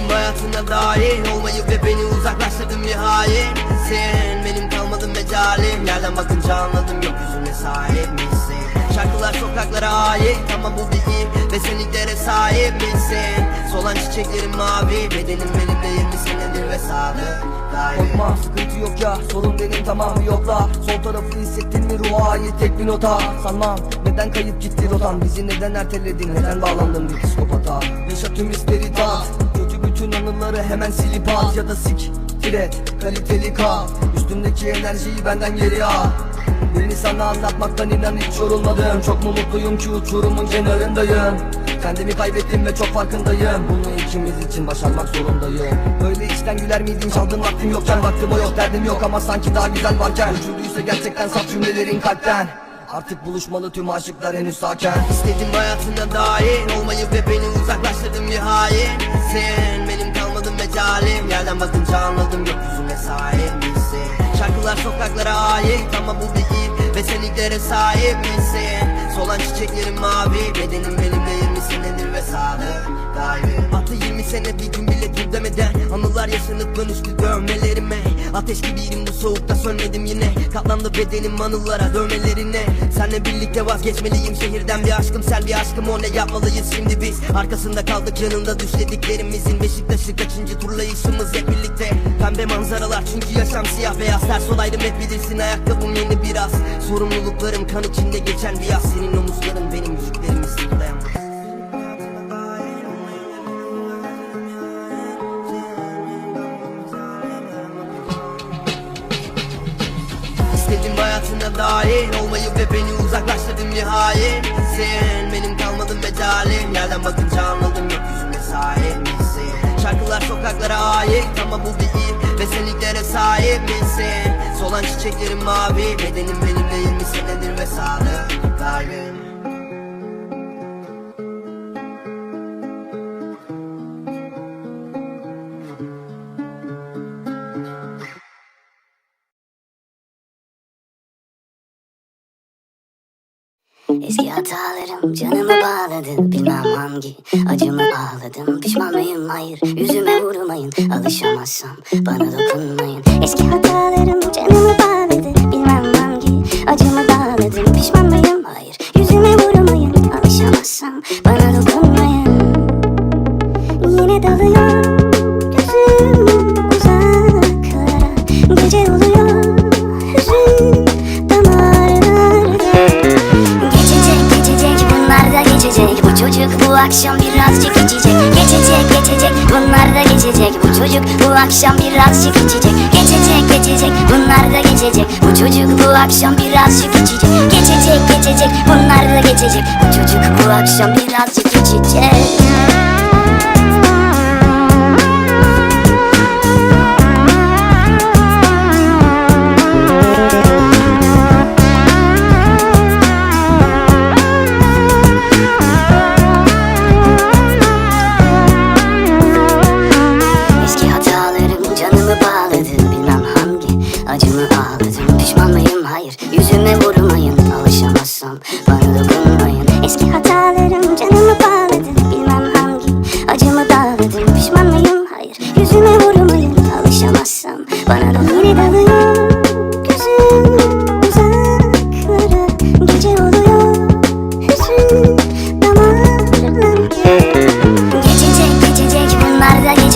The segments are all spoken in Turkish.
hayatına dahil Olmayı ve beni uzaklaştırdın hain Sen benim kalmadın mecalim. Yerden bakınca anladım gökyüzüne sahip misin? Şarkılar sokaklara ait ama bu im Ve senliklere sahip misin? Solan çiçeklerin mavi Bedenim benimle 20 senedir ve sadık Korkma sıkıntı yok ya sorun benim tamamı yokla Sol tarafı hissettin mi ruha ait tek bir nota? Sanmam neden kayıp gitti rotan Bizi neden erteledin? Neden bağlandın bir psikopata? Yaşa tüm hisleri tat Anıları hemen silip at Ya da sik. Et kaliteli kal. Üstümdeki enerjiyi benden geri al. Beni sana anlatmaktan inan hiç yorulmadım Çok mu mutluyum ki uçurumun kenarındayım? Kendimi kaybettim ve çok farkındayım. Bunu ikimiz için başarmak zorundayım. Böyle içten güler miydin? Çaldın vaktim yokken Vaktim o yok derdim yok. Ama sanki daha güzel varken Uçurduysa gerçekten saf cümlelerin kalpten. Artık buluşmalı tüm aşıklar henüz sakin İstedim hayatına dahil Olmayı ve beni uzaklaştırdın bir hain. Sen Yerden bakınca anladım gökyüzüne sahip misin? Şarkılar sokaklara ait ama bu bir im Ve senliklere sahip misin? Solan çiçeklerin mavi Bedenim benimle 20 senedir ve sadık daim Attı 20 sene bir gün bile dur demeden Anılar yaşanıp dönüştü dövmelerime Ateş gibiydim bu soğukta sönmedim yine. Katlandı bedenim anılara dövmelerine. Senle birlikte vazgeçmeliyim şehirden bir aşkım. Sen bir aşkım o ne yapmalıyız şimdi biz? Arkasında kaldık yanında düşlediklerimizin Beşiktaş'ı kaçıncı turlayışımız hep birlikte. Pembe manzaralar çünkü yaşam siyah beyaz. Ters olaydım hep bilirsin ayakkabım yeni biraz. Sorumluluklarım kan içinde geçen bir yaz. Senin omuzların benim yüklerimi hayatına dahil Olmayı ve beni uzaklaştırdın hain Sen benim kalmadın mecalim Yerden bakınca anladım gökyüzüne sahip misin? Şarkılar sokaklara ait ama bu bir im Ve senliklere sahip misin? Solan çiçeklerin mavi Bedenim benimle 20 senedir ve sadık kalbim Eski hatalarım canımı bağladı. Bilmem hangi acımı ağladım Pişman mıyım? Hayır. Yüzüme vurmayın. Alışamazsam bana dokunmayın. Eski hatalarım canımı bağladı. Bilmem hangi acımı bağladım. Pişman mıyım? Hayır. Yüzüme vurmayın. Alışamazsam bana dokunmayın. Yine dalıyor geçecek. Bu çocuk bu akşam birazcık içecek. Geçecek geçecek bunlar da geçecek. Bu çocuk bu akşam birazcık içecek. Geçecek geçecek bunlar da geçecek. Bu çocuk bu akşam birazcık içecek. Geçecek geçecek bunlar da geçecek. Bu çocuk bu akşam birazcık içecek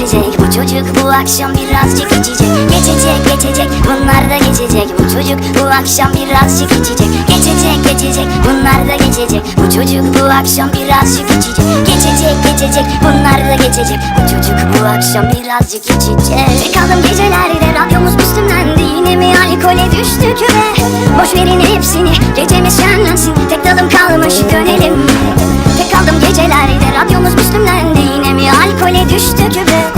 geçecek Bu çocuk bu akşam birazcık içecek. Geçecek geçecek bunlar da geçecek. Bu çocuk bu akşam birazcık içecek. Geçecek geçecek bunlar da geçecek. Bu çocuk bu akşam birazcık içecek. Geçecek geçecek bunlar da geçecek. Bu çocuk bu akşam birazcık içecek. Tek kaldım gecelerde radyomuz üstümdendi Yine mi alkole düştük ve Boş verin hepsini gecemiz şenlensin. Tek dalım kalmış dönelim? Tek kaldım gecelerde radyomuz üstümdendi Yine mi alkole düştük ve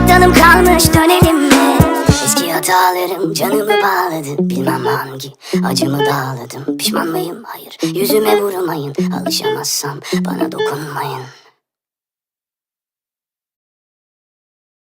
Tek dalım kalmış dönelim mi? Eski hatalarım canımı bağladı. Bilmem hangi acımı dağladım. Pişman mıyım? Hayır. Yüzüme vurmayın. Alışamazsam bana dokunmayın